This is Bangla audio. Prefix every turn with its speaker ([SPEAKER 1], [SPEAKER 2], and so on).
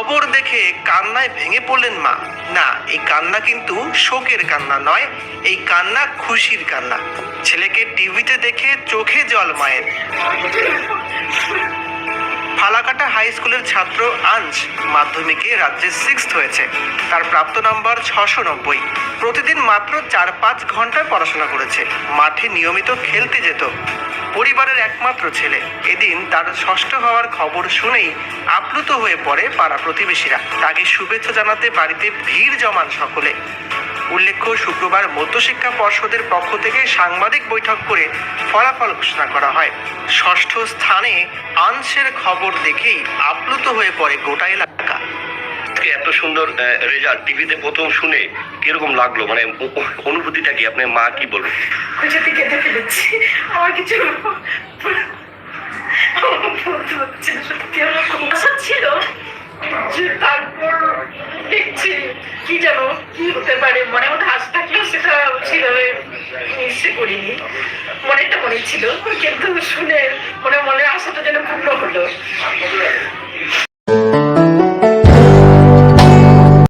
[SPEAKER 1] খবর দেখে কান্নায় ভেঙে পড়লেন মা। না, এই কান্না কিন্তু শোকের কান্না নয়, এই কান্না খুশির কান্না। ছেলেকে টিভিতে দেখে চোখে জল মায়ের। ফালাকাটা হাই স্কুলের ছাত্র আঞ্জ মাধ্যমিকে রাজ্যে সিক্সথ হয়েছে। তার প্রাপ্ত নাম্বার ছশো নব্বই। প্রতিদিন মাত্র চার পাঁচ ঘন্টায় পড়াশোনা করেছে। মাঠে নিয়মিত খেলতে যেত। পরিবারের একমাত্র ছেলে। এদিন তার ষষ্ঠ হওয়ার খবর শুনেই আপ্লুত হয়ে পড়ে পাড়া প্রতিবেশীরা। তাকে শুভেচ্ছা জানাতে বাড়িতে ভিড় জমান সকলে। উল্লেখ্য শুক্রবার মধ্যশিক্ষা পর্ষদের পক্ষ থেকে সাংবাদিক বৈঠক করে ফলাফল ঘোষণা করা হয়। ষষ্ঠ স্থানে আনসের খবর দেখেই আপ্লুত হয়ে পড়ে গোটা এলাকা।
[SPEAKER 2] এত সুন্দর রেজাল্ট টিভিতে প্রথম শুনে কীরকম লাগল? মানে অনুভূতিটা কি? আপনার মা কি বলব?
[SPEAKER 3] খুঁজেতে কেঁদে ফেলেছি আমার কিছু সত্যি আমার ছিল যে তারপর দেখছি কি যেন, কি হতে পারে, মনে মধ্যে হাস থাকলেও সেটা সেভাবে নিশ্চয় করিনি। মনেটা মনে ছিল, কিন্তু শুনে